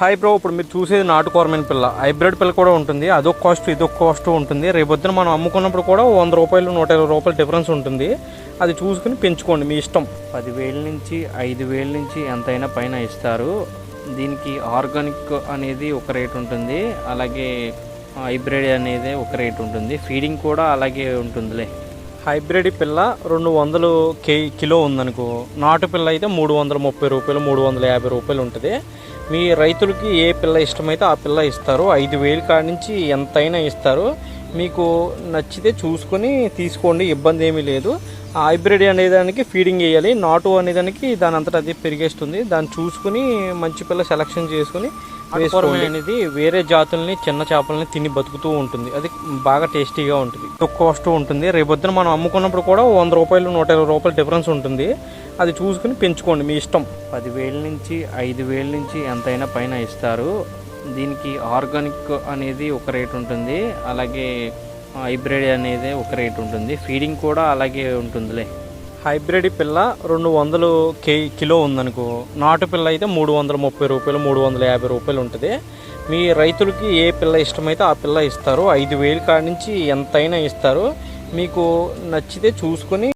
Hi bro ఇప్పుడు మీరు చూసేది నాటు కోరమైన పిల్ల. హైబ్రిడ్ పిల్ల కూడా ఉంటుంది. అదొక కాస్ట్ ఇదొక కాస్ట్ ఉంటుంది. రేపొద్దున మనం అమ్ముకున్నప్పుడు కూడా వంద రూపాయలు నూట ఇరవై రూపాయలు డిఫరెన్స్ ఉంటుంది. అది చూసుకుని పెంచుకోండి మీ ఇష్టం. పదివేల నుంచి ఐదు వేల నుంచి ఎంతైనా పైన ఇస్తారు. దీనికి ఆర్గానిక్ అనేది ఒక రేట్ ఉంటుంది. అలాగే హైబ్రిడ్ అనేది ఒక రేట్ ఉంటుంది. ఫీడింగ్ కూడా అలాగే ఉంటుందిలే. హైబ్రిడ్ పిల్ల రెండు వందలు కే కిలో ఉందనుకో. నాటు పిల్ల అయితే మూడు వందల ముప్పై రూపాయలు మూడు వందల యాభై రూపాయలు ఉంటుంది. మీ రైతులకి ఏ పిల్ల ఇష్టమైతే ఆ పిల్ల ఇస్తారు. ఐదు వేలు కాడ నుంచి ఎంతైనా ఇస్తారు. మీకు నచ్చితే చూసుకొని తీసుకోండి. ఇబ్బంది ఏమీ లేదు. హైబ్రిడ్ అనేదానికి ఫీడింగ్ వేయాలి. నాటు అనేదానికి దాని అంతటా అది పెరిగేస్తుంది. దాన్ని చూసుకుని మంచి పిల్ల సెలక్షన్ చేసుకుని వేసుకోవాలి అనేది వేరే జాతుల్ని చిన్న చేపలని తిని బతుకుతూ ఉంటుంది. అది బాగా టేస్టీగా ఉంటుంది. తక్కువ కాస్ట్ ఉంటుంది. రేపొద్దున మనం అమ్ముకున్నప్పుడు కూడా వంద రూపాయలు నూట ఇరవై రూపాయలు డిఫరెన్స్ ఉంటుంది. అది చూసుకుని పెంచుకోండి మీ ఇష్టం. పదివేల నుంచి ఐదు వేల నుంచి ఎంతైనా పైన ఇస్తారు. దీనికి ఆర్గానిక్ అనేది ఒక రేట్ ఉంటుంది. అలాగే హైబ్రిడ్ అనేది ఒక రేట్ ఉంటుంది. ఫీడింగ్ కూడా అలాగే ఉంటుందిలే. హైబ్రిడ్ పిల్ల రెండు వందలు కే కిలో ఉందనుకో నాటు పిల్ల అయితే మూడు వందల ముప్పై రూపాయలు మూడు వందల యాభై రూపాయలు ఉంటుంది. మీ రైతులకి ఏ పిల్ల ఇష్టమైతే ఆ పిల్ల ఇస్తారు. ఐదు వేలు కాడి నుంచి ఎంతైనా ఇస్తారు. మీకు నచ్చితే చూసుకొని